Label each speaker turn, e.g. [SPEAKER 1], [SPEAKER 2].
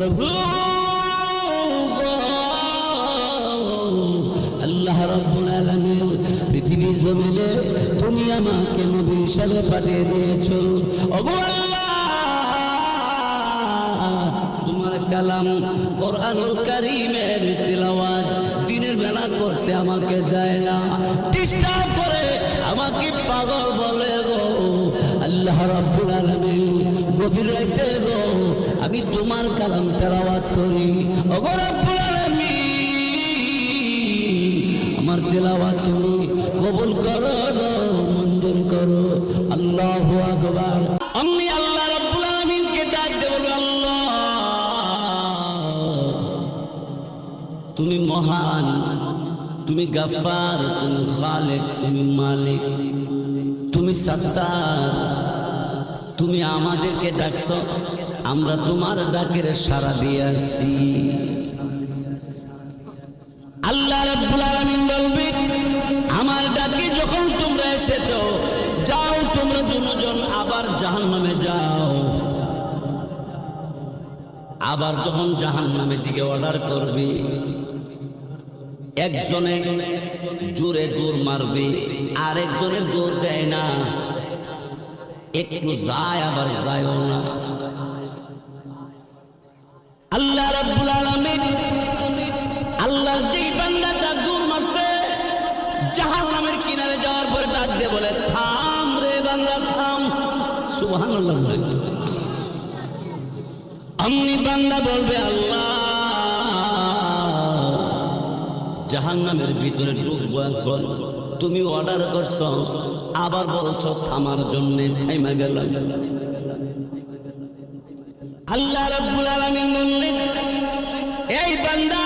[SPEAKER 1] প্রভু আল্লাহ পৃথিবীর তুমি আমাকে পাঠিয়ে দিয়েছ। তোমার কালাম দিনের বেলা করতে আমাকে দেয় না। ডিস্টার্ব করে আমাকে পাগল বলে গো। আল্লাহ রাব্বুল গভীর রাতে গো আমি তোমার কালাম তেলাওয়াত করি। আমার তেলাওয়াত তুমি কবুল করো, মঞ্জুর করো। আল্লাহু আকবার। আমি আল্লাহ রাব্বুল আলামিনকে ডাক দেব আল্লাহ। তুমি মহান, তুমি গাফার তুমি খালেক, তুমি মালিক। তুমি সত্তার, তুমি আমাদেরকে ডাকছ। আমরা তোমার ডাকের সারা দিয়ে আসছি। আল্লাহ বলবে, আমার ডাকে যখন তোমরা এসেছ, যাও তোমরা দুজন আবার জাহান্নামে যাও। আবার যখন জাহান্নামের দিকে অর্ডার করবে, একজনে জোরে জোর মারবে আর একজনের জোর দেয় না। একটু যায় আবার যায়ও না। দূর মারছে। জাহান্নামের কিনারে যাওয়ার পরে ডাক দিয়ে বলে, থাম রে বান্দা, থাম। আমনি বান্দা বলবে, আল্লাহ, জাহান্নামের ভিতরে এখন। তুমি অর্ডার করছ, আবার বলছো, থামার জন্য থাইমা আল্লাহ রাব্বুল আলামিন বললেন, এই বান্দা